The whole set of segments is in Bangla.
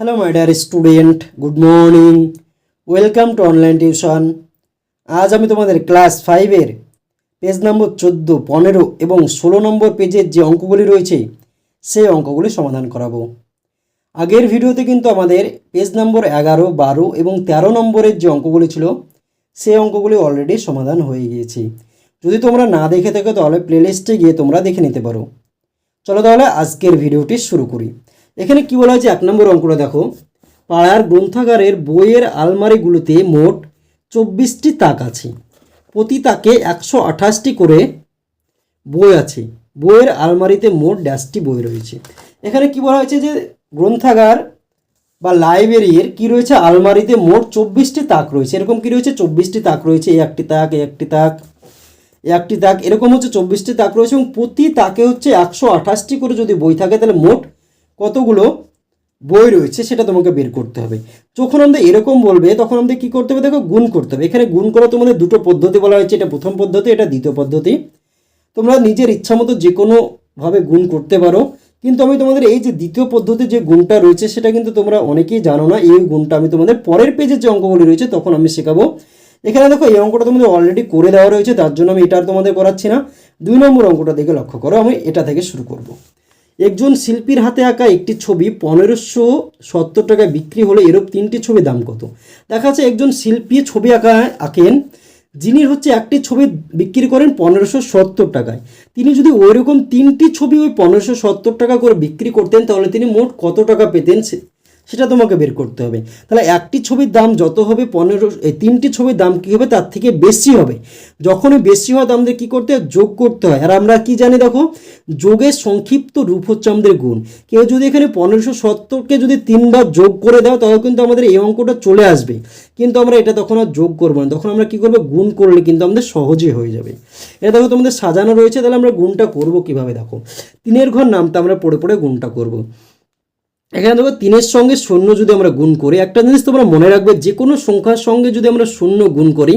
Hello my dear student good morning welcome to online tuition আজ আমি তোমাদের ক্লাস ফাইভের পেজ নম্বর চোদ্দ, পনেরো এবং ষোলো নম্বর পেজের যে অঙ্কগুলি রয়েছে, সেই অঙ্কগুলি সমাধান করাবো। আগের ভিডিওতে কিন্তু আমাদের পেজ নম্বর এগারো, বারো এবং তেরো নম্বরের যে অঙ্কগুলি ছিল, সেই অঙ্কগুলি অলরেডি সমাধান হয়ে গিয়েছে। যদি তোমরা না দেখে থাকো, তাহলে প্লেলিস্টে গিয়ে তোমরা দেখে নিতে পারো। চলো তাহলে আজকের ভিডিওটি শুরু করি। এখানে কি বলা হয়েছে? এক নম্বর অঙ্কটা দেখো। পাড়ার গ্রন্থাগারের বইয়ের আলমারিগুলোতে মোট চব্বিশটি তাক আছে। প্রতি তাকে একশো আঠাশটি করে বই আছে। বইয়ের আলমারিতে মোট ড্যাশটি বই রয়েছে। এখানে কি বলা হয়েছে যে, গ্রন্থাগার বা লাইব্রেরির কি রয়েছে? আলমারিতে মোট চব্বিশটি তাক রয়েছে। এরকম কি রয়েছে? চব্বিশটি তাক রয়েছে। এই একটি তাক, এই একটি তাক একটি তাক, এরকম হচ্ছে চব্বিশটি তাক রয়েছে। এবং প্রতি তাকে হচ্ছে একশো আঠাশটি করে যদি বই থাকে, তাহলে মোট কতগুলো বই রয়েছে সেটা তোমাকে বের করতে হবে। যখন আমাদের এরকম বলবে, তখন আমাদের কি করতে হবে? দেখো, গুণ করতে হবে। এখানে গুণ করা তোমাদের দুটো পদ্ধতি বলা হয়েছে। এটা প্রথম পদ্ধতি, এটা দ্বিতীয় পদ্ধতি। তোমরা নিজের ইচ্ছা মতো যে কোনোভাবে গুণ করতে পারো। কিন্তু আমি তোমাদের এই যে দ্বিতীয় পদ্ধতির যে গুণটা রয়েছে, সেটা কিন্তু তোমরা অনেকেই জানো না। এই গুণটা আমি তোমাদের পরের পেজের যে অঙ্কগুলি রয়েছে, তখন আমি শেখাবো। এখানে দেখো, এই অঙ্কটা তোমাদের অলরেডি করে দেওয়া রয়েছে। তার জন্য আমি এটা আর তোমাদের করাচ্ছি না। দুই নম্বর অঙ্কটা দেখে লক্ষ্য করো। আমি এটা থেকে শুরু করব। একজন শিল্পীর হাতে আঁকা একটি ছবি পনেরোশো সত্তর টাকায় বিক্রি হলে এরূপ তিনটি ছবি দাম কত? দেখা যাচ্ছে একজন শিল্পী ছবি আঁকা, আঁকেন, যিনি হচ্ছে একটি ছবি বিক্রি করেন পনেরোশো সত্তর টাকায়। তিনি যদি ওইরকম তিনটি ছবি ওই পনেরোশো সত্তর টাকা করে বিক্রি করতেন, তাহলে তিনি মোট কত টাকা পেতেন সেটা তোমাকে বের করতে হবে। তাহলে একটি ছবির দাম যত হবে পনেরো এই তিনটি ছবির দাম কী হবে? তার থেকে বেশি হবে। যখনই বেশি হয় আমাদের কী করতে হয়? যোগ করতে হয়। আর আমরা কি জানি দেখো? যোগের সংক্ষিপ্ত রূপ হচ্ছে আমাদের গুণ। কেউ যদি এখানে পনেরোশো সত্তরকে যদি তিনবার যোগ করে দাও, তাহলে কিন্তু আমাদের এই অঙ্কটা চলে আসবে। কিন্তু আমরা এটা তখন আর যোগ করব না। তখন আমরা কী করব? গুণ করলে কিন্তু আমাদের সহজে হয়ে যাবে। এটা দেখো তোমাদের সাজানো রয়েছে। তাহলে আমরা গুণটা করব কীভাবে? দেখো। তিনের ঘর নামটা আমরা পড়ে পড়ে গুণটা করব। এখানে দেখো তিনের সঙ্গে শূন্য যদি আমরা গুণ করি, একটা জিনিস তোমরা মনে রাখবে যে কোনো সংখ্যার সঙ্গে যদি আমরা শূন্য গুণ করি,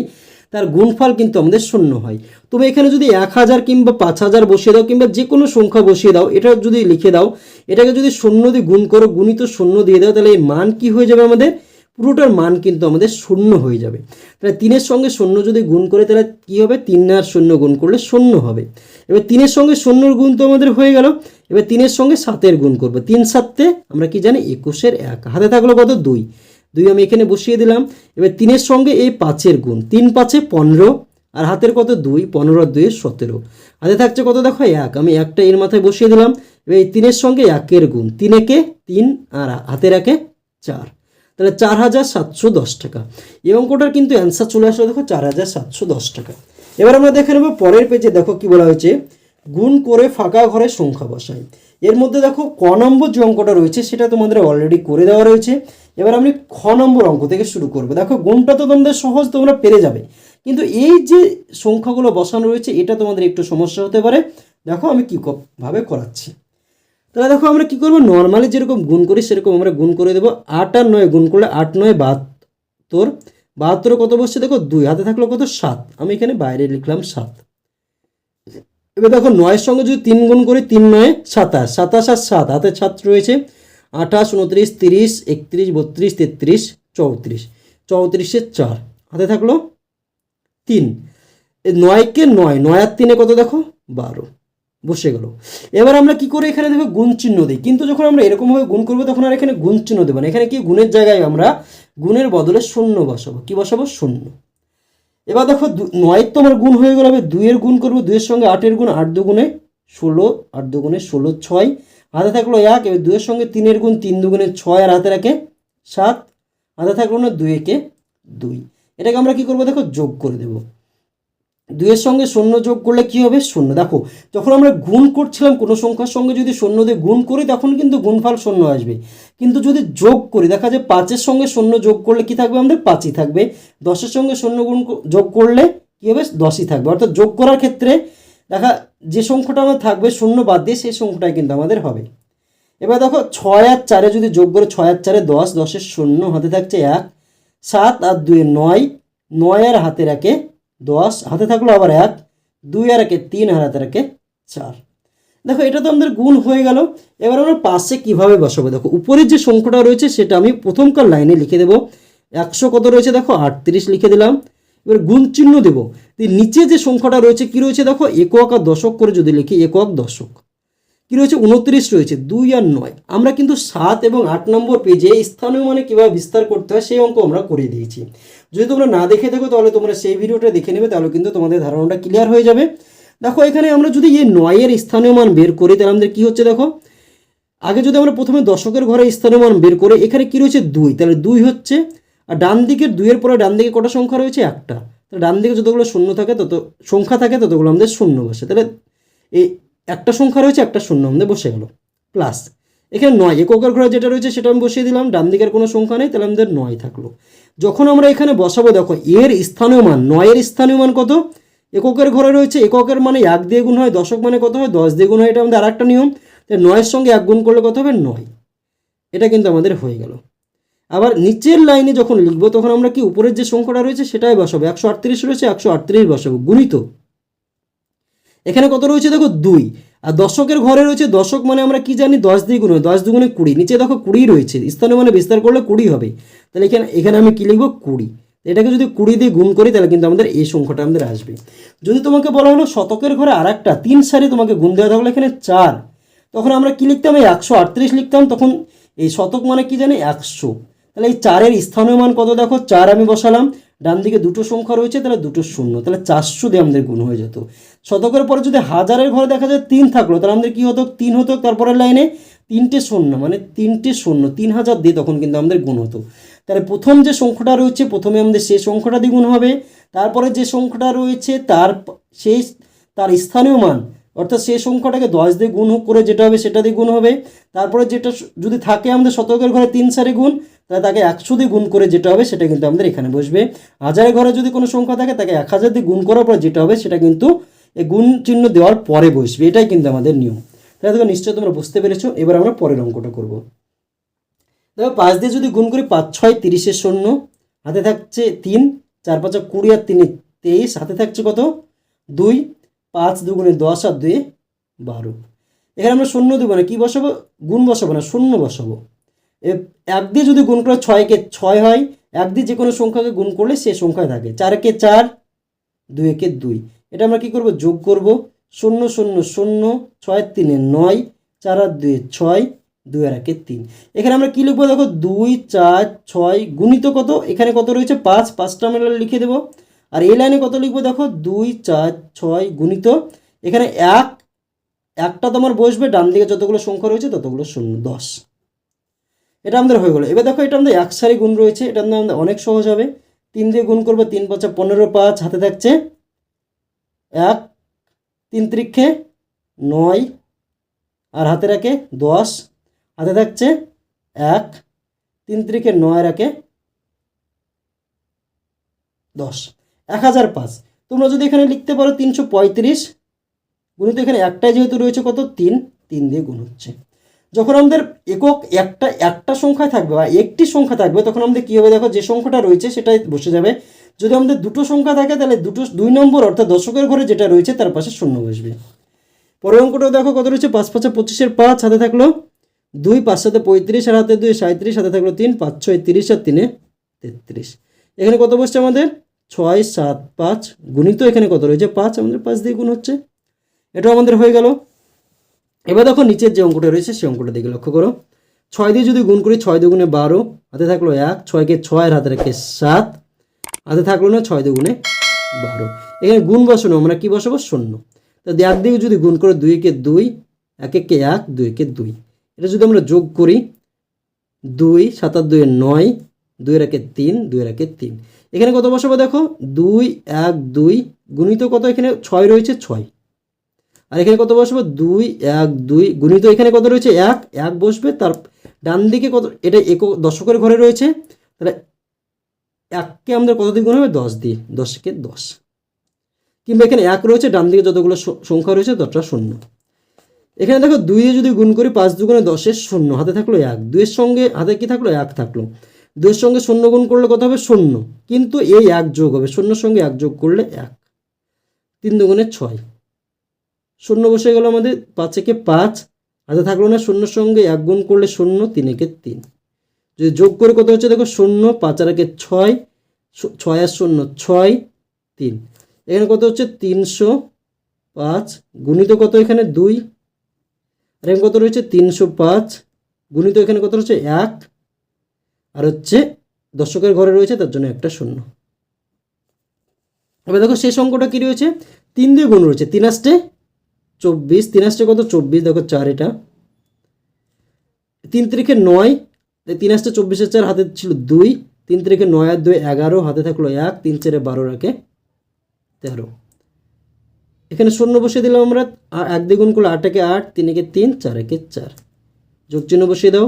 তার গুণফল কিন্তু আমাদের শূন্য হয়। তবে এখানে যদি এক হাজার কিংবা পাঁচ হাজার বসিয়ে দাও কিংবা যে কোনো সংখ্যা বসিয়ে দাও, এটা যদি লিখে দাও, এটাকে যদি শূন্য দিয়ে গুণ করো, গুণিত শূন্য দিয়ে দাও, তাহলে এই মান কি হয়ে যাবে আমাদের? পুরোটার মান কিন্তু আমাদের শূন্য হয়ে যাবে। তাহলে তিনের সঙ্গে শূন্য যদি গুণ করে, তাহলে কী হবে? তিন আর শূন্য গুণ করলে শূন্য হবে। এবার তিনের সঙ্গে শূন্যর গুণ তো আমাদের হয়ে গেল। এবার তিনের সঙ্গে সাতের গুণ করব। তিন সাতে আমরা কি জানি? একুশের এক। হাতে থাকল কত? দুই। দুই আমি এখানে বসিয়ে দিলাম। এবার তিনের সঙ্গে এই পাঁচের গুণ। তিন পাঁচে পনেরো। আর হাতের কত? দুই। পনেরো আর দুইয়ের সতেরো। হাতে থাকছে কত? দেখো এক। আমি একটা এর মাথায় বসিয়ে দিলাম। এবার এই তিনের সঙ্গে একের গুণ। তিন একে তিন আর হাতের একে চার। তাহলে চার হাজার সাতশো দশ টাকা। এই অঙ্কটার কিন্তু অ্যান্সার চলে আসলো, দেখো চার হাজার সাতশো দশ টাকা। এবার আমরা দেখে নেব পরের পেজে দেখো কি বলা হয়েছে। গুণ করে ফাঁকা ঘরে সংখ্যা বসাই। এর মধ্যে দেখো ক নম্বর যে অঙ্কটা রয়েছে, সেটা তোমাদের অলরেডি করে দেওয়া রয়েছে। এবার আমি খ নম্বর অঙ্ক থেকে শুরু করব। দেখো, গুণটা তো তোমাদের সহজ, তোমরা পেরে যাবে। কিন্তু এই যে সংখ্যাগুলো বসানো রয়েছে, এটা তোমাদের একটু সমস্যা হতে পারে। দেখো আমি কী ভাবে করাচ্ছি। তাহলে দেখো আমরা কি করব? নর্মালি যেরকম গুণ করি, সেরকম আমরা গুণ করে দেবো। আট আর নয় গুণ করলে আট নয় বাহাত্তর। বাহাত্তরে কত বসছে দেখো? দুই। হাতে থাকল কত? সাত। আমি এখানে বাইরে লিখলাম সাত। এবার দেখো, নয়ের সঙ্গে যদি তিন গুণ করি, তিন নয়, সাতাশ। সাতাশ আর সাত, হাতে সাত রয়েছে। আঠাশ, উনত্রিশ, তিরিশ, একত্রিশ, বত্রিশ, তেত্রিশ, চৌত্রিশ। চৌত্রিশের চার। হাতে থাকল তিন। নয়কে নয়। নয় আর তিনে কত দেখো? বারো। বসে গেল। এবার আমরা কি করে এখানে দেখো গুণ চিহ্ন দিই? কিন্তু যখন আমরা এরকমভাবে গুণ করব, তখন আর এখানে গুণ চিহ্ন দেবো না। এখানে কি? গুণের জায়গায় আমরা গুণের বদলে শূন্য বসাবো। কি বসাবো? শূন্য। এবার দেখো নয়ের তো আমার গুণ হয়ে গেল। এবার দুইয়ের গুণ করব। দুইয়ের সঙ্গে আটের গুণ, আট দুগুণে ষোলো, আট দুগুণে ষোলো, ছয়। হাতে থাকল এক, এবার দুইয়ের সঙ্গে তিনের গুণ, তিন দুগুণে ছয়, আর হাতে রাখে সাত। হাতে থাকল না দুই, একে দুই। এটাকে আমরা কি করব? দেখো যোগ করে দেবো। দুইয়ের সঙ্গে শূন্য যোগ করলে কি হবে? শূন্য। দেখো, যখন আমরা গুণ করছিলাম কোনো সংখ্যার সঙ্গে যদি শূন্য দিয়ে গুণ করি, তখন কিন্তু গুণফল শূন্য আসবে। কিন্তু যদি যোগ করি, দেখা যায় পাঁচের সঙ্গে শূন্য যোগ করলে কি থাকবে আমাদের? পাঁচই থাকবে। দশের সঙ্গে শূন্য গুণ যোগ করলে কি হবে? দশই থাকবে। অর্থাৎ যোগ করার ক্ষেত্রে দেখা, যে সংখ্যাটা আমার থাকবে শূন্য বাদ দিয়ে সেই সংখ্যাটাই কিন্তু আমাদের হবে। এবার দেখো, ছয় আর চারে যদি যোগ করে, ছয় আর চারে দশ, দশের শূন্য হাতে থাকছে এক, সাত আর দুই নয় নয় আর হাতে রাখে দশ, হাতে থাকল আবার এক, দুই আর একে তিন, আর হাতে রাখে চার। দেখো, এটা তো আমাদের গুণ হয়ে গেল। এবার আমরা পাশে কীভাবে বসাবো? দেখো, উপরের যে সংখ্যাটা রয়েছে, সেটা আমি প্রথমকার লাইনে লিখে দেবো। একশো কত রয়েছে? দেখো, আটত্রিশ লিখে দিলাম। এবার গুণ চিহ্ন দেবো। নিচে যে সংখ্যাটা রয়েছে, কি রয়েছে? দেখো, একক আর দশক করে যদি লিখি, একক দশক। কি রয়েছে? উনত্রিশ রয়েছে, দুই আর নয়। আমরা কিন্তু সাত এবং আট নম্বর পেজে স্থানীয় মানে কীভাবে বিস্তার করতে হয় সেই অঙ্ক আমরা করে দিয়েছি। যদি তোমরা না দেখে থাকো, তাহলে তোমরা সেই ভিডিওটা দেখে নেবে, তাহলে কিন্তু তোমাদের ধারণাটা ক্লিয়ার হয়ে যাবে। দেখো, এখানে আমরা যদি এই নয়ের স্থানীয় মান বের করি, তাহলে আমাদের কী হচ্ছে দেখো? আগে যদি আমরা প্রথমে দশকের ঘরে স্থানীয় মান বের করে, এখানে কি রয়েছে? দুই। তাহলে দুই হচ্ছে, আর ডান দিকের দুইয়ের পরে ডান দিকে কটা সংখ্যা রয়েছে? একটা। তাহলে ডান দিকে যতগুলো শূন্য থাকে, তত সংখ্যা থাকে, ততগুলো আমাদের শূন্য বসে। তাহলে এই একটা সংখ্যা রয়েছে, একটা শূন্য। আমাদের বসে গেল। প্লাস এখানে নয় এককের ঘরে যেটা রয়েছে, সেটা আমি বসিয়ে দিলাম। ডান দিকের কোনো সংখ্যা নেই, তাহলে আমাদের নয় থাকল। যখন আমরা এখানে বসাবো, দেখো, এর স্থানীয় মান, নয়ের স্থানীয় মান কত? এককের ঘরে রয়েছে, এককের মানে এক দিয়ে গুণ হয়, দশক মানে কত হয়? দশ দিয়ে গুণ হয়, এটা আমাদের আরেকটা নিয়ম। তাই নয়ের সঙ্গে এক গুণ করলে কত হবে? নয়। এটা কিন্তু আমাদের হয়ে গেল। আবার নিচের লাইনে যখন লিখব, তখন আমরা কি উপরের যে সংখ্যাটা রয়েছে, সেটাই বসাবো। একশো আটত্রিশ রয়েছে, একশো আটত্রিশ বসাবো। গুণিত। এখানে কত রয়েছে দেখো দুই। আর দশকের ঘরে রয়েছে দশক মানে আমরা কি জানি, দশ দিয়ে গুণ দশ দুগুণে কুড়ি। নিচে দেখো কুড়ি রয়েছে, স্থানীয় মানে বিস্তার করলে কুড়ি হবে। তাহলে এখানে এখানে আমি কি লিখব? কুড়ি। এটাকে যদি কুড়ি দিয়ে গুণ করি, তাহলে কিন্তু আমাদের এই সংখ্যাটা আমাদের আসবে। যদি তোমাকে বলা হলো শতকের ঘরে আর একটা তিন সারি তোমাকে গুণ দেওয়া থাকলে এখানে চার। তখন আমরা কি লিখতাম? এই একশো আটত্রিশ লিখতাম, তখন এই শতক মানে কি জানি? একশো। তাহলে এই চারের স্থানীয় মান কত দেখো? চার আমি বসালাম। ডান দিকে দুটো সংখ্যা রয়েছে, তাহলে দুটো শূন্য, তাহলে চারশো দিয়ে আমাদের গুণ হয়ে যেত। শতকের পরে যদি হাজারের ঘরে দেখা যায় তিন থাকল, তাহলে আমাদের কী হতো? তিন হতো, তারপরের লাইনে তিনটে শূন্য মানে তিনটে শূন্য, তিন হাজার দিয়ে তখন কিন্তু আমাদের গুণ হতো। তাহলে প্রথম যে সংখ্যাটা রয়েছে, প্রথমে আমাদের সেই সংখ্যাটা দিয়ে গুণ হবে, তারপরে যে সংখ্যাটা রয়েছে, তার সেই তার স্থানীয় মান, অর্থাৎ সেই সংখ্যাটাকে দশ দিয়ে গুণ করে যেটা হবে, সেটা দিয়ে গুণ হবে। তারপরে যেটা যদি থাকে আমাদের শতকের ঘরে তিন সারি গুণ তাহলে তাকে একশো দিয়ে গুণ করে যেটা হবে সেটা কিন্তু আমাদের এখানে বসবে। হাজারের ঘরে যদি কোনো সংখ্যা থাকে, তাকে এক হাজার দিয়ে গুণ করার পর যেটা হবে সেটা কিন্তু এই গুণ চিহ্ন দেওয়ার পরে বসবে। এটাই কিন্তু আমাদের নিয়ম। তাহলে দেখো, নিশ্চয়ই তোমরা বুঝতে পেরেছ। এবার আমরা পরের অঙ্কটা করব। দেখো, পাঁচ দিয়ে যদি গুণ করি, পাঁচ, ছয় তিরিশের শূন্য। হাতে থাকছে তিন, চার, পাঁচ কুড়ি আর তিনে তেইশ। হাতে থাকছে কত? দুই, পাঁচ দুগুণে দশ আর দুয়ে বারো। এখানে আমরা শূন্য দেবো না। কী বসাবো? গুণ বসাবো না, শূন্য বসাবো। এক দিয়ে যদি গুণ করে ছয়কে ছয় হয়, এক দিয়ে যে কোনো সংখ্যাকে গুণ করলে সে সংখ্যায় থাকে। চারকে চার দুই একে দুই। এটা আমরা কি করব? যোগ করব। শূন্য শূন্য শূন্য, ছয়, তিনে নয়, চার আর দুয়ে ছয়, দুই আর একে তিন। এখানে আমরা কী লিখব? দেখো, দুই, চার, ছয় গুণিত কত? এখানে কত রয়েছে? পাঁচ। পাঁচটা আমরা লিখে দেবো। আর এই লাইনে কত লিখব? দেখো, দুই, চার, ছয় গুণিত। এখানে এক, একটা তোমার বসবে ডান দিকে যতগুলো সংখ্যা রয়েছে ততগুলো শূন্য, দশ। এটা আমাদের হয়ে গেলো। এবার দেখো এটা আমাদের এক সারি গুণ রয়েছে, এটা আমাদের অনেক সহজ হবে। তিন দিয়ে গুণ করব, তিন পাঁচা পনেরো, পাঁচ হাতে থাকছে। এক, তিন ত্রিক্ষে নয়, আর হাতে রাখে দশ, হাতে থাকছে এক, তিন ত্রিকে নয় রাখে দশ। এক হাজার পাঁচ। তোমরা যদি এখানে লিখতে পারো তিনশো পঁয়ত্রিশ, গুণিত এখানে একটাই যেহেতু রয়েছে কত? তিন তিন দিয়ে গুণ হচ্ছে। যখন আমাদের একক একটা একটা সংখ্যা থাকবে বা একটি সংখ্যা থাকবে, তখন আমাদের কী হবে দেখো, যে সংখ্যাটা রয়েছে সেটাই বসে যাবে। যদি আমাদের দুটো সংখ্যা থাকে, তাহলে দুটো, দুই নম্বর অর্থাৎ দশকের ঘরে যেটা রয়েছে, তার পাশে শূন্য বসবে। পরের অঙ্কটাও দেখো কত রয়েছে, পাঁচ, পাঁচে পঁচিশের পাঁচ হাতে থাকল দুই, পাঁচ সাথে পঁয়ত্রিশ, আর হাতে দুই সাঁত্রিশ হাতে থাকল তিন, পাঁচ, ছয়, তিরিশ, আর তিনে তেত্রিশ। এখানে কত বসছে আমাদের? ছয়, সাত, পাঁচ, গুণিত এখানে কত রয়েছে? পাঁচ, আমাদের পাঁচ দিয়ে গুণ হচ্ছে। এটাও আমাদের হয়ে গেল। এবার দেখো নিচের যে অঙ্কটা রয়েছে, সেই অঙ্কটা দিকে লক্ষ্য করো। ছয় দিয়ে যদি গুণ করি, ছয় দুগুণে বারো, হাতে থাকল এক, ছয়কে ছয় আর হাতে রেখে সাত, হাতে থাকল না ছয় দুগুণে বারো। এখানে গুণ বসানো, আমরা কি বসাবো? শূন্য। তো এক দিকে যদি গুণ করে, দুইকে দুই এক একে এক দুইকে দুই। এটা যদি আমরা যোগ করি, দুই সাতার দুয়ে নয় দুই একে তিন দুই একে তিন। এখানে কত বসাবো দেখো? দুই, এক, দুই, গুণিত কত এখানে? ছয় রয়েছে, ছয়। আর এখানে কত বসবো? দুই, এক, দুই। গুণিত এখানে কত রয়েছে? এক এক বসবে। তার ডান দিকে কত এটা এক দশকের ঘরে রয়েছে। তাহলে এককে আমাদের কত দিয়ে গুণ হবে? দশ দিয়ে দশকে দশ। কিংবা এখানে এক রয়েছে, ডান দিকে যতগুলো সংখ্যা রয়েছে, ততটা শূন্য। এখানে দেখো দুই দিয়ে যদি গুণ করি, পাঁচ দুগুণে দশের শূন্য। হাতে থাকল এক। দুইয়ের সঙ্গে হাতে কি থাকল? এক থাকল। দুইয়ের সঙ্গে শূন্য গুণ করলে কত হবে? শূন্য। কিন্তু এই এক যোগ হবে। শূন্যর সঙ্গে এক যোগ করলে এক। তিন দুগুণে ছয়। শূন্য বসে গেল আমাদের, পাঁচ একে পাঁচ, হাতে থাকল না শূন্যর সঙ্গে, এক গুণ করলে শূন্য, তিন একে তিন। যদি যোগ করে কত হচ্ছে? দেখো, শূন্য, পাঁচ আর একে ছয় ছয় আর শূন্য, ছয়, তিন। এখানে কত হচ্ছে? তিনশো পাঁচ গুণিত কত এখানে? দুই। আর এখানে কত রয়েছে? তিনশো পাঁচ গুণিত এখানে কত রয়েছে? এক। আর হচ্ছে দশকের ঘরে রয়েছে, তার জন্য একটা শূন্য। এবার দেখো শেষ অঙ্কটা কী রয়েছে? তিন দিয়ে গুণ রয়েছে। তিন আসতে চব্বিশ, তিন আসতে কত? চব্বিশ, দেখো চার এটা। তিন তারিখে নয় তিন আসছে চব্বিশের চার, হাতে ছিল দুই। তিন তারিখে নয় আর দুই, এগারো, হাতে থাকল এক, তিন চারে বারো রাখে তেরো। এখানে শূন্য বসিয়ে দিলাম আমরা এক দ্বিগুণ করলে আট একে আট, তিন একে তিন, চার একে চার। যোগ চিহ্ন বসিয়ে দাও।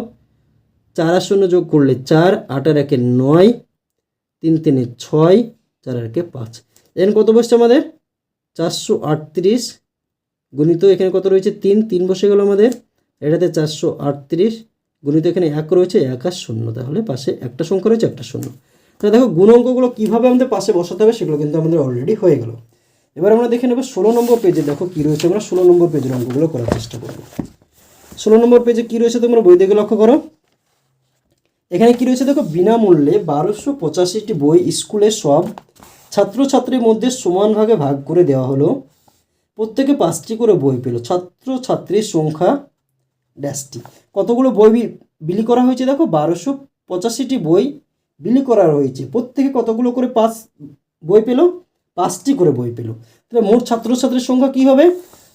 চার আর শূন্য যোগ করলে চার, আট আর একে নয়, তিন তিনে ছয়, চার আর একে পাঁচ। এখানে কত বসছে আমাদের? চারশো আটত্রিশ গুণিত এখানে কত রয়েছে? তিন তিন বসে গেল আমাদের। এটাতে চারশো আটত্রিশ। গণিত এখানে এক রয়েছে, এক আর শূন্য। তাহলে পাশে একটা সংখ্যা রয়েছে, একটা শূন্য। তাহলে দেখো গুণ অঙ্কগুলো কীভাবে আমাদের পাশে বসাতে হবে সেগুলো কিন্তু আমাদের অলরেডি হয়ে গেল। এবার আমরা দেখে নেব ষোলো নম্বর পেজে দেখো কী রয়েছে আমরা ষোলো নম্বর পেজের অঙ্কগুলো করার চেষ্টা করব। ষোলো নম্বর পেজে কী রয়েছে তোমরা বই দেখে লক্ষ্য করো? এখানে কী রয়েছে দেখো? বিনামূল্যে বারোশো পঁচাশিটি বই স্কুলে সব ছাত্রছাত্রীর মধ্যে সমান ভাগে ভাগ করে দেওয়া হলো। প্রত্যেকে পাঁচটি করে বই পেল। ছাত্র ছাত্রীর সংখ্যা ড্যাশটি কতগুলো বই বিলি করা হয়েছে দেখো? বারোশো পঁচাশিটি বই বিলি করা হয়েছে প্রত্যেকে কতগুলো করে পাঁচ বই পেল? পাঁচটি করে বই পেল। তাহলে মোট ছাত্রছাত্রীর সংখ্যা কী হবে?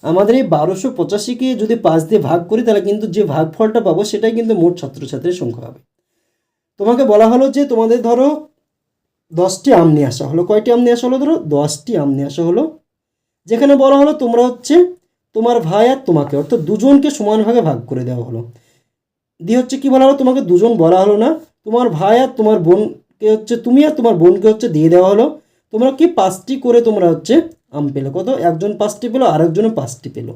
আমাদের এই বারোশো পঁচাশিকে যদি পাঁচ দিয়ে ভাগ করি, তাহলে কিন্তু যে ভাগফলটা পাবো, সেটাই কিন্তু মোট ছাত্রছাত্রীর সংখ্যা হবে। তোমাকে বলা হলো যে তোমাদের ধরো দশটি আম নিয়ে আসা হলো। কয়টি আম নিয়ে আসা হলো? ধরো দশটি আম নিয়ে আসা হলো। যেখানে বলা হলো তোমরা হচ্ছে তোমার ভাই আর তোমাকে, অর্থাৎ দুজনকে সমানভাগে ভাগ করে দেওয়া হলো। দিয়ে হচ্ছে কি বলা হলো? তোমাকে দুজন বলা হলো না। তোমার ভাই আর তোমার বোনকে হচ্ছে, তুমি আর তোমার বোনকে হচ্ছে দিয়ে দেওয়া হলো। তোমরা কি পাঁচটি করে তোমরা হচ্ছে আম পেল? কত? একজন পাঁচটি পেল, আরেকজনে পাঁচটি পেল।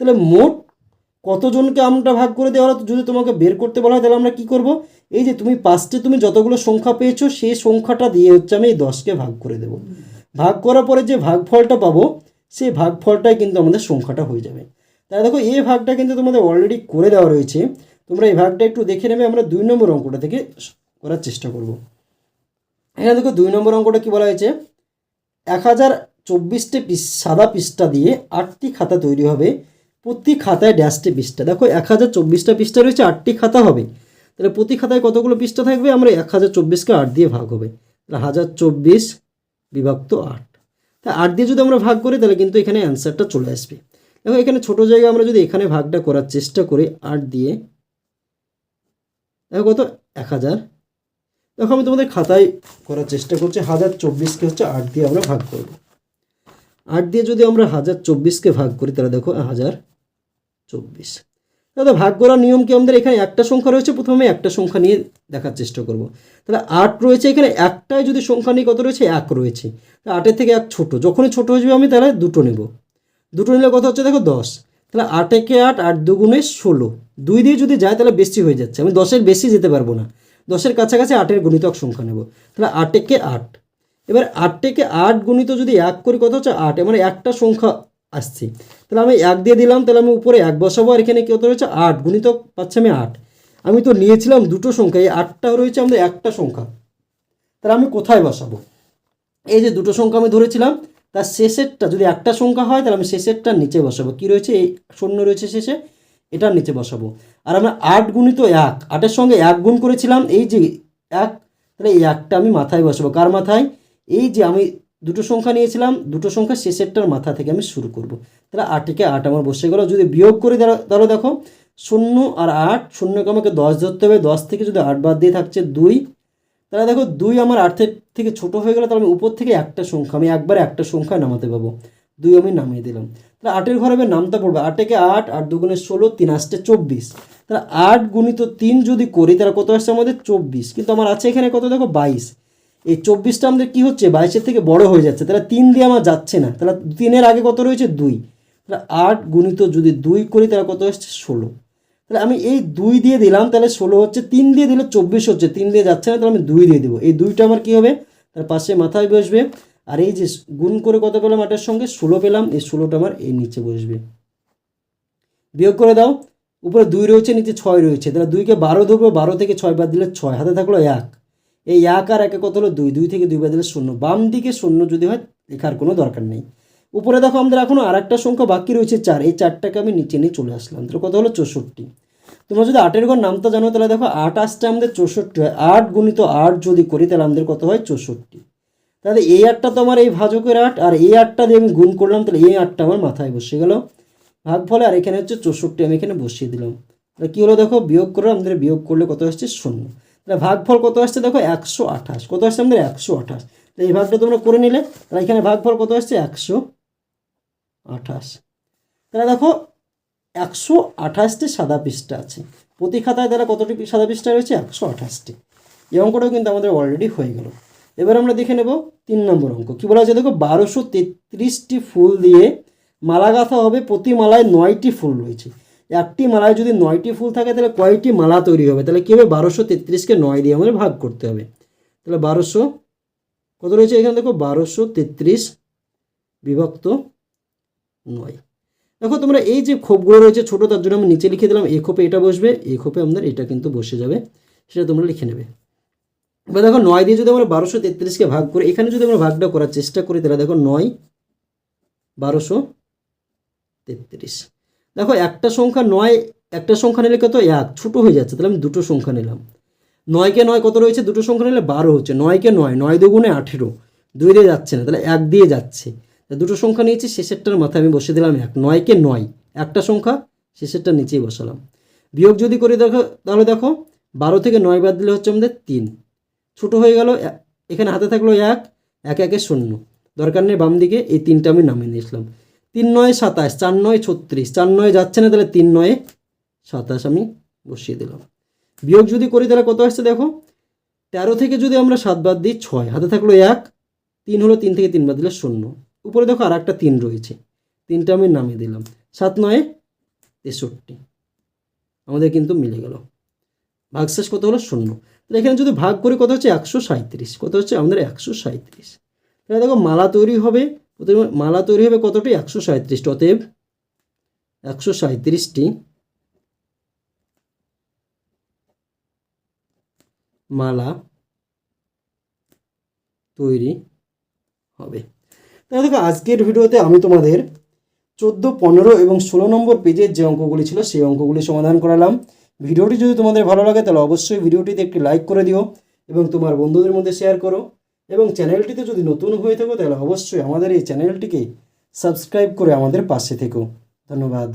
তাহলে মোট কতজনকে আমটা ভাগ করে দেওয়া হলো? যদি তোমাকে বের করতে বলা হয়, তাহলে আমরা কি করব? এই যে তুমি পাঁচটি, তুমি যতগুলো সংখ্যা পেয়েছ, সেই সংখ্যাটা দিয়ে হচ্ছে আমি এই দশকে ভাগ করে দেবো। ভাগ করার পরে যে ভাগফলটা পাবো সেই ভাগফলটাই কিন্তু আমাদের সংখ্যাটা হয়ে যাবে। তাহলে দেখো, এই ভাগটা কিন্তু তোমাদের অলরেডি করে দেওয়া রয়েছে। তোমরা এই ভাগটা একটু দেখে নেবে, আমরা দুই নম্বর অঙ্কটা থেকে করার চেষ্টা করব। এখানে দেখো, দুই নম্বর অঙ্কটা কি বলা হয়েছে? এক হাজার চব্বিশটি পিস সাদা পৃষ্ঠা দিয়ে আটটি খাতা তৈরি হবে। প্রতি খাতায় ড্যাশটি পৃষ্ঠা। দেখো এক হাজার চব্বিশটা পৃষ্ঠা রয়েছে, আটটি খাতা হবে। তাহলে প্রতি খাতায় কতগুলো পৃষ্ঠা থাকবে? আমরা এক হাজার চব্বিশকে আট দিয়ে ভাগ হবে। তাহলে হাজার চব্বিশ বিভক্ত আট। তা আট দিয়ে যদি আমরা ভাগ করি, তাহলে কিন্তু এখানে অ্যান্সারটা চলে আসবে। দেখো, এখানে ছোট জায়গায় আমরা যদি এখানে ভাগটা করার চেষ্টা করি, আট দিয়ে, দেখো কত? এক হাজার। দেখো, আমি তোমাদের খাতায় করার চেষ্টা করছি, হাজার চব্বিশকে হচ্ছে আট দিয়ে আমরা ভাগ করব। আট দিয়ে যদি আমরা হাজার চব্বিশকে ভাগ করি, তাহলে দেখো, হাজার চব্বিশ। দাদা, ভাগ করার নিয়ম কি আমাদের এখানে একটা সংখ্যা রয়েছে? প্রথমে একটা সংখ্যা নিয়ে দেখার চেষ্টা করব। তাহলে আট রয়েছে, এখানে একটাই যদি সংখ্যা নিয়ে কত রয়েছে? এক রয়েছে। আটের থেকে এক ছোট। যখনই ছোট হয়ে যাবে আমি তাহলে দুটো নেব। দুটো নিলে কত হচ্ছে? দেখো দশ। তাহলে আট একে আট আট দুগুণে ষোলো। দুই দিয়ে যদি যায় তাহলে বেশি হয়ে যাচ্ছে। আমি দশের বেশি যেতে পারব না। দশের কাছাকাছি আটের গুণিতক সংখ্যা নেব। তাহলে আট একে আট। এবার আট থেকে আট গুণিত যদি এক করি কত হচ্ছে? আট। মানে একটা সংখ্যা আসছে। তাহলে আমি এক দিয়ে দিলাম, তাহলে আমি উপরে এক বসাবো, আর এখানে কত রয়েছে? আট, গুণিতক পাচ্ছি আমি আট। আমি তো নিয়েছিলাম দুটো সংখ্যা, এই আটটা রয়েছে আমাদের একটা সংখ্যা। তাহলে আমি কোথায় বসাবো? এই যে দুটো সংখ্যা আমি ধরেছিলাম, তার শেষেরটা যদি একটা সংখ্যা হয়, তাহলে আমি শেষেরটার নিচে বসাবো। কি রয়েছে? এই শূন্য রয়েছে শেষে, এটার নিচে বসাবো। আর আমরা আট গুণিত এক, আটের সঙ্গে এক গুণ করেছিলাম, এই যে এক, তাহলে এই একটা আমি মাথায় বসাবো। কার মাথায়? এই যে আমি দুটো সংখ্যা নিয়েছিলাম, দুটো সংখ্যা শেষেরটার মাথা থেকে আমি শুরু করব। তাহলে আটকে আট আমার বসে গেল, যদি বিয়োগ করে তাহলে দেখো, শূন্য আর আট শূন্যকে আমাকে দশ ধরতে হবে, দশ থেকে যদি আট বাদ দিয়ে থাকছে দুই, তাহলে দেখো দুই আমার আটের থেকে ছোট হয়ে গেলে তাহলে আমি উপর থেকে একটা সংখ্যা, আমি একবারে একটা সংখ্যা নামাতে পাবো। দুই আমি নামিয়ে দিলাম। তাহলে আটের ঘরে এবার নামতে পড়বে আটেকে আট আট দুগুণে ষোলো, তিন আসতে চব্বিশ। তাহলে আট গুণিত তিন যদি করি, তাহলে কত আসছে আমাদের চব্বিশ, কিন্তু আমার আছে এখানে কত দেখো বাইশ। এই চব্বিশটা আমাদের কী হচ্ছে? বাইশের থেকে বড় হয়ে যাচ্ছে। তাহলে তিন দিয়ে আমার যাচ্ছে না। তাহলে তিনের আগে কত রয়েছে? দুই। তাহলে আট গুণিত যদি দুই করি, তাহলে কত হচ্ছে? ষোলো। তাহলে আমি এই দুই দিয়ে দিলাম, তাহলে ষোলো হচ্ছে, তিন দিয়ে দিলে চব্বিশ হচ্ছে। তিন দিয়ে যাচ্ছে না, তাহলে আমি দুই দিয়ে দেবো। এই দুইটা আমার কী হবে? তার পাশে মাথায় বসবে। আর এই যে গুণ করে কত পেলাম আটের সঙ্গে? ষোলো পেলাম। এই ষোলোটা আমার এই নিচে বসবে। বিয়োগ করে দাও। উপরে দুই রয়েছে, নিচে ছয় রয়েছে। তাহলে দুইকে বারো ধরবো, বারো থেকে ছয় বাদ দিলে ছয়। হাতে থাকল এক। এই এক আর একে কত হলো? দুই দুই থেকে দুই বাদ দিলে শূন্য। বাম দিকে শূন্য যদি হয়, লেখার কোনো দরকার নেই। উপরে দেখো, আমাদের এখনও আর একটা সংখ্যা বাকি রয়েছে, চার। এই চারটাকে আমি নিচে নিয়ে চলে আসলাম। তাহলে কত হলো? চৌষট্টি। তোমরা যদি আটের ঘর নামটা জানো, তাহলে দেখো, আট আসতে আমাদের চৌষট্টি হয়। আট গুণিত আট যদি করি, তাহলে আমাদের কত হয়? চৌষট্টি। তাহলে এই আটটা তো আমার এই ভাজকের আট, আর এই আটটা দিয়ে আমি গুণ করলাম, তাহলে এই আটটা আমার মাথায় বসে গেল। ভাগ ফলে আর এখানে হচ্ছে চৌষট্টি, আমি এখানে বসিয়ে দিলাম। তাহলে কী হলো দেখো? বিয়োগ করে আমাদের বিয়োগ করলে কত আসছে? শূন্য। তাহলে ভাগফল কত আসছে? দেখো একশো আঠাশ। কত আসছে আমাদের? একশো আঠাশ। তো এই ভাগটা তোমরা করে নিলে, তাহলে এখানে ভাগফল কত আসছে? একশো আঠাশ। তাহলে দেখো, একশো আঠাশটি সাদা পৃষ্ঠা আছে। প্রতি খাতায় তাহলে কতটি সাদা পৃষ্ঠা রয়েছে? একশো আঠাশটি। এই অঙ্কটাও কিন্তু আমাদের অলরেডি হয়ে গেল। এবার আমরা দেখে নেব তিন নম্বর অঙ্ক। কী বলা আছে দেখো, বারোশো তেত্রিশটি ফুল দিয়ে মালা গাঁথা হবে। প্রতি মালায় নয়টি ফুল রয়েছে। একটি মালায় যদি নয়টি ফুল থাকে, তাহলে কয়টি মালা তৈরি হবে? তাহলে কী হবে? বারোশো তেত্রিশকে নয় দিয়ে আমাদের ভাগ করতে হবে। তাহলে বারোশো, কত রয়েছে এখানে? দেখো, বারোশো তেত্রিশ বিভক্ত নয়। দেখো, তোমরা এই যে খোপগুলো রয়েছে ছোটো, তার জন্য আমি নিচে লিখে দিলাম এই খোপে এটা বসবে এই খোপে আমাদের এটা কিন্তু বসে যাবে, সেটা তোমরা লিখে নেবে। এবার দেখো, নয় দিয়ে যদি আমরা বারোশো তেত্রিশকে ভাগ করি, এখানে যদি আমরা ভাগটা করার চেষ্টা করি, তাহলে দেখো, নয়, বারোশো তেত্রিশ। দেখো, একটা সংখ্যা নয়, একটা সংখ্যা নিলে কত? এক। ছোটো হয়ে যাচ্ছে, তাহলে আমি দুটো সংখ্যা নিলাম। নয়কে নয় কত রয়েছে? দুটো সংখ্যা নিলে বারো হচ্ছে। নয়কে নয় নয় দুগুণে আঠেরো। দুই দিয়ে যাচ্ছে না, তাহলে এক দিয়ে যাচ্ছে। দুটো সংখ্যা নিয়েছি, শেষেরটার মাথায় আমি বসে দিলাম এক। নয়কে নয়, একটা সংখ্যা শেষেরটা নিচেই বসালাম। বিয়োগ যদি করি, দেখো, তাহলে দেখো, বারো থেকে নয় বাদ দিলে হচ্ছে আমাদের তিন। ছোটো হয়ে গেল এখানে হাতে থাকল এক এক, একে শূন্য। দরকার নেই বাম দিকে এই তিনটা আমি নামিয়ে নিয়েছিলাম। তিন নয় সাতাশ, চার নয় ছত্রিশ, চার নয় যাচ্ছে না তাহলে তিন নয়ে সাতাশ আমি বসিয়ে দিলাম। বিয়োগ যদি করি তাহলে কত আসছে দেখো? তেরো থেকে যদি আমরা সাত বাদ দিই ছয়, হাতে থাকল এক, তিন হলো তিন থেকে তিন বাদ দিলে শূন্য। উপরে দেখো আর একটা তিন রয়েছে, তিনটা আমি নামিয়ে দিলাম। সাত নয়ে, তেষট্টি। আমাদের কিন্তু মিলে গেল। ভাগশেষ কত হলো? শূন্য। তাহলে এখানে যদি ভাগ করি কত হচ্ছে? একশো সাঁত্রিশ কত হচ্ছে? আমাদের একশো সাঁত্রিশ তাহলে দেখো মালা তৈরি হবে। প্রথমে মালা তৈরি হবে কতটি? একশো সাঁত্রিশটি অতএব একশো সাঁত্রিশটি মালা তৈরি হবে। তাহলে দেখো, আজকের ভিডিওতে আমি তোমাদের চোদ্দ, পনেরো এবং ষোলো নম্বর পেজের যে অঙ্কগুলি ছিল, সেই অঙ্কগুলি সমাধান করালাম। ভিডিওটি যদি তোমাদের ভালো লাগে, তাহলে অবশ্যই ভিডিওটিতে একটি লাইক করে দিও এবং তোমার বন্ধুদের মধ্যে শেয়ার করো। এবং চ্যানেলটিতে যদি নতুন হয়ে থাকো, তাহলে অবশ্যই আমাদের এই চ্যানেলটিকে সাবস্ক্রাইব করে আমাদের পাশে থেকো। ধন্যবাদ।